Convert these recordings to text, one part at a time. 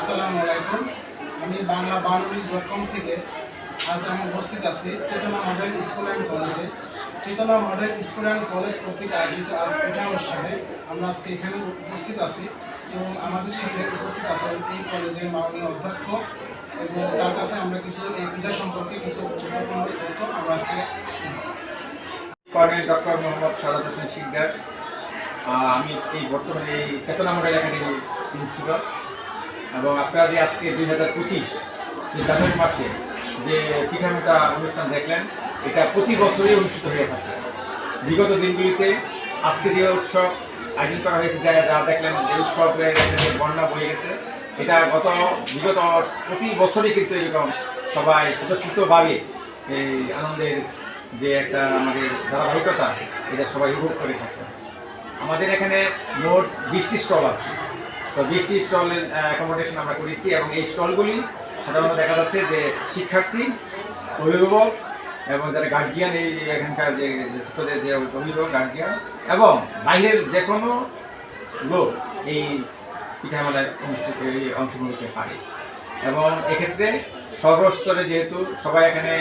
আসসালামু আলাইকুম। আমি বাংলা বাউন্ডারিজ ডট কম থেকে আজ আমি উপস্থিত আছি চেতনা মডেল স্কুল অ্যান্ড কলেজে। চেতনা মডেল স্কুল অ্যান্ড কলেজ কর্তৃক আয়োজিত আজ পিঠা অনুষ্ঠানে আমরা আজকে এখানে উপস্থিত আছি এবং আমাদের সাথে উপস্থিত আছেন এই কলেজের মাননীয় অধ্যক্ষ এবং তার কাছে আমরা কিছু এই পিঠা সম্পর্কে কিছু গুরুত্বপূর্ণ তথ্য আমরা আজকে শুনব। ডক্টর মোহাম্মদ সারদ হোসেন শিকদার। আমি এই বর্তমানে এই চেতনা মডেল একাডেমির প্রিন্সিপাল। এবং আপনারা যে আজকে দুই হাজার পঁচিশ জানুয়ারি মাসে যে পিঠামিঠা অনুষ্ঠান দেখলেন, এটা প্রতি বছরই অনুষ্ঠিত হয়ে থাকে। বিগত দিনগুলিতে আজকে যে উৎসব আয়োজন করা হয়েছে, যা যা দেখলেন যে উৎসবে বন্যা বয়ে গেছে। এটা গত, বিগত প্রতি বছরই কিন্তু এরকম সবাই স্বতঃস্ফূর্তভাবে এই আনন্দের যে একটা আমাদের ধারাবাহিকতা, এটা সবাই উপভোগ করে থাকে আমাদের এখানে মোট বিশটি স্টল আছে। তো বিশটি স্টলের অ্যাকোমোডেশন আমরা করেছি এবং এই স্টলগুলি সাধারণত দেখা যাচ্ছে যে শিক্ষার্থী, অভিভাবক এবং যারা গার্জিয়ান এই এখানকার যে ছাত্রদের যে অভিভাবক গার্জিয়ান এবং বাইরের যে কোনো লোক এই পিঠামেলায় অনুষ্ঠিত অংশগ্রহণ করতে পারে। এবং এক্ষেত্রে সর্বস্তরে যেহেতু সবাই এখানে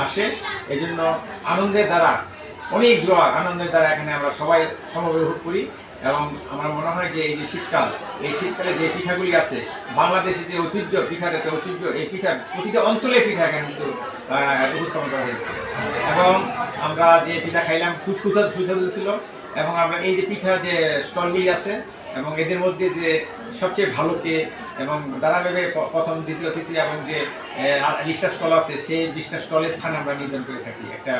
আসে এই জন্য আনন্দের দ্বারা, অনেক জোয়ার আনন্দের দ্বারা এখানে আমরা সবাই সমবেত করি। এবং আমার মনে হয় যে এই যে শীতকাল, এই শীতকালে যে পিঠাগুলি আছে বাংলাদেশের যে ঐতিহ্য পিঠার যে ঐতিহ্য, এই পিঠা, প্রতিটা অঞ্চলে পিঠা কিন্তু উপস্থাপন করা হয়েছে। এবং আমরা যে পিঠা খাইলাম, সুস্কুতা সুস্বাদু ছিল, এবং আমরা এই যে পিঠা যে স্টলগুলি আছে, এবং এদের মধ্যে যে সবচেয়ে ভালো কে, এবং ধারাবাহিক প্রথম, দ্বিতীয়, তৃতীয়, এবং যে বিশটা স্টল আছে, সেই বিশটা স্টলের স্থান আমরা নির্ধারণ করে থাকি, একটা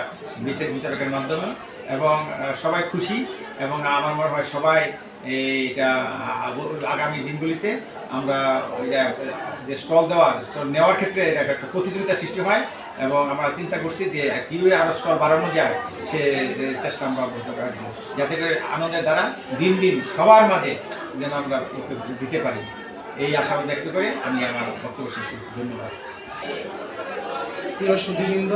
বিশেষ বিচারকের মাধ্যমে। এবং সবাই খুশি এবং আমার মনে হয় সবাই এইটা আ- আগামী দিনগুলিতে আমরা যে স্টল দেওয়ার, স্টল নেওয়ার ক্ষেত্রে এটা একটা প্রতিযোগিতা সৃষ্টি হয় এবং আমরা চিন্তা করছি যে কীভাবে আরও স্টল বাড়ানো যায়, সে চেষ্টা আমরা করতে পারি। যাতে করে আনন্দের দ্বারা দিন দিন সবার মাঝে যেন আমরা দিতে পারি। এই আশা ব্যক্ত করে আমি আমার বক্তব্য শেষ করছি। ধন্যবাদ। প্রিয় সুধীবৃন্দ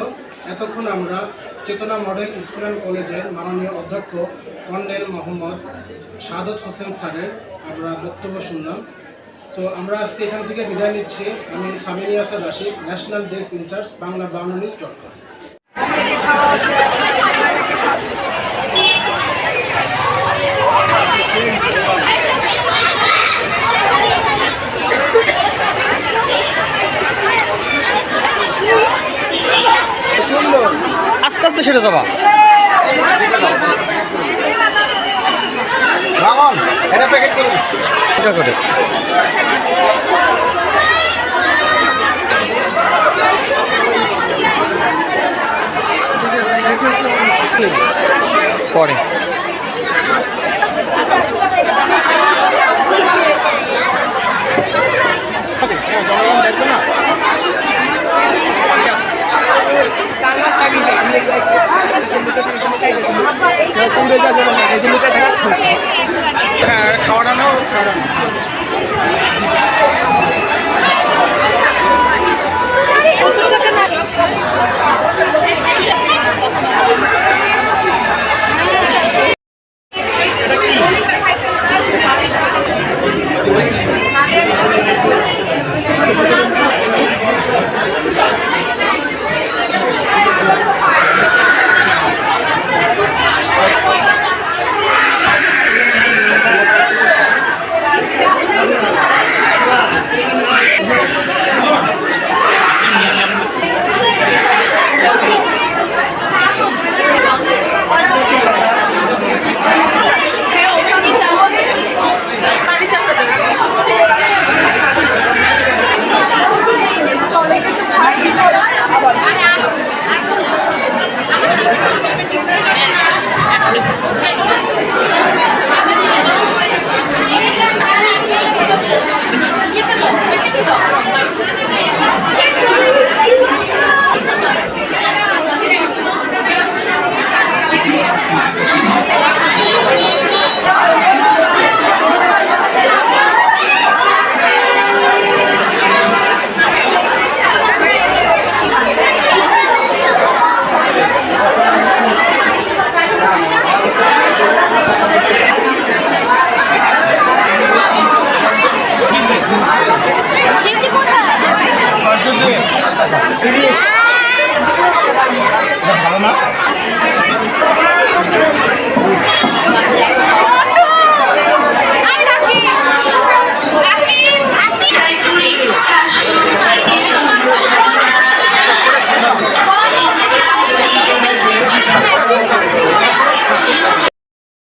এতক্ষণ আমরা চেতনা মডেল স্কুল অ্যান্ড কলেজের মাননীয় অধ্যক্ষ কর্নেল মোহাম্মদ সাদত হোসেন স্যারের আমরা বক্তব্য শুনলাম। তো আমরা আজকে এখান থেকে বিদায় নিচ্ছি। আমি সামিনিয়াসের Rashid national desk incharge Bangla boundaries dot com আস্তে যাবা। এটা প্যাকেট করুন খাওয়ানো